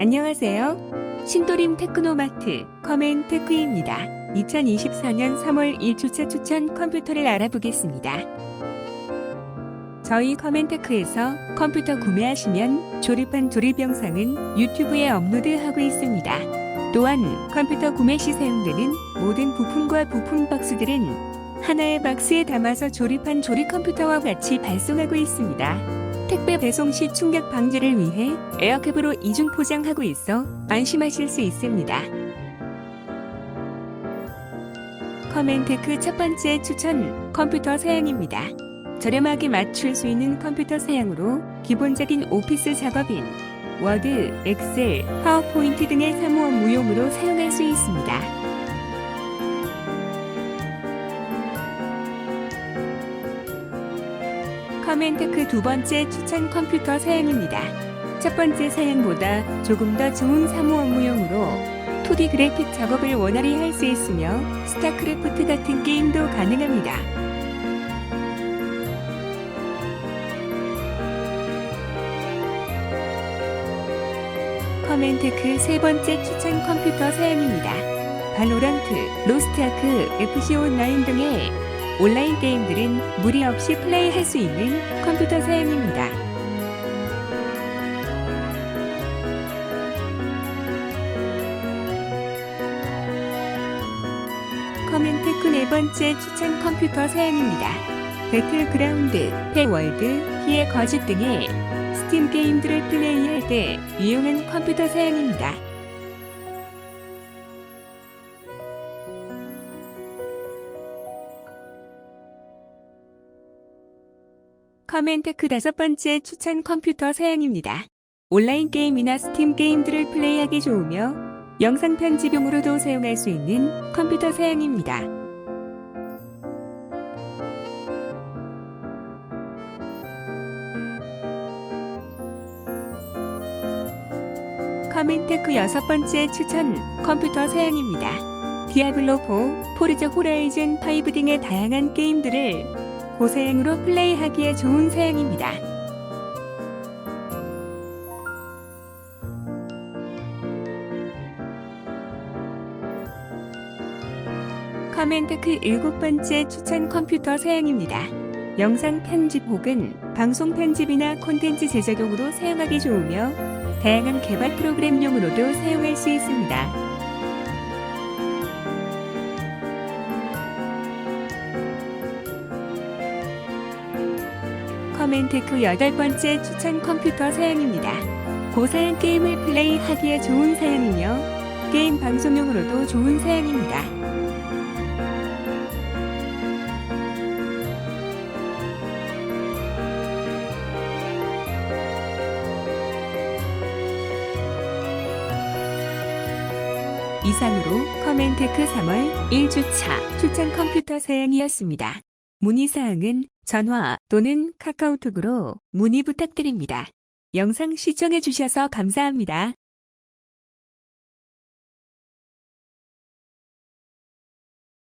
안녕하세요. 신도림 테크노마트 커맨 테크입니다. 2024년 3월 1주차 추천 컴퓨터를 알아보겠습니다. 저희 커맨테크에서 컴퓨터 구매하시면 조립한 조립 영상은 유튜브에 업로드하고 있습니다. 또한 컴퓨터 구매 시 사용되는 모든 부품과 부품 박스들은 하나의 박스에 담아서 조립한 조립 컴퓨터와 같이 발송하고 있습니다. 택배 배송 시 충격 방지를 위해 에어캡으로 이중 포장하고 있어 안심하실 수 있습니다. 커맨테크 첫 번째 추천 컴퓨터 사양입니다. 저렴하게 맞출 수 있는 컴퓨터 사양으로 기본적인 오피스 작업인 워드, 엑셀, 파워포인트 등의 사무 업무용으로 사용할 수 있습니다. 커맨테크 두 번째 추천 컴퓨터 사양입니다. 첫 번째 사양보다 조금 더 좋은 사무 업무용으로 2D 그래픽 작업을 원활히 할 수 있으며 스타크래프트 같은 게임도 가능합니다. 커맨테크 세 번째 추천 컴퓨터 사양입니다. 발로란트, 로스트아크, FC 온라인 등의 온라인 게임들은 무리 없이 플레이할 수 있는 컴퓨터 사양입니다. 커맨테크 네 번째 추천 컴퓨터 사양입니다. 배틀그라운드, 패월드, 피의 거짓 등의 스팀 게임들을 플레이할 때 유용한 컴퓨터 사양입니다. 커맨테크 다섯 번째 추천 컴퓨터 사양입니다. 온라인 게임이나 스팀 게임들을 플레이하기 좋으며 영상 편집용으로도 사용할 수 있는 컴퓨터 사양입니다. 커맨테크 여섯 번째 추천 컴퓨터 사양입니다. 디아블로4, 포르자 호라이즌 5 등의 다양한 게임들을 고사양으로 플레이하기에 좋은 사양입니다. 커맨테크 일곱 번째 추천 컴퓨터 사양입니다. 영상 편집 혹은 방송 편집이나 콘텐츠 제작용으로 사용하기 좋으며 다양한 개발 프로그램용으로도 사용할 수 있습니다. 커맨테크 여덟 번째 추천 컴퓨터 사양입니다. 고사양 게임을 플레이하기에 좋은 사양이며 게임 방송용으로도 좋은 사양입니다. 이상으로 커맨테크 3월 1주차 추천 컴퓨터 사양이었습니다. 문의사항은 전화 또는 카카오톡으로 문의 부탁드립니다. 영상 시청해 주셔서 감사합니다.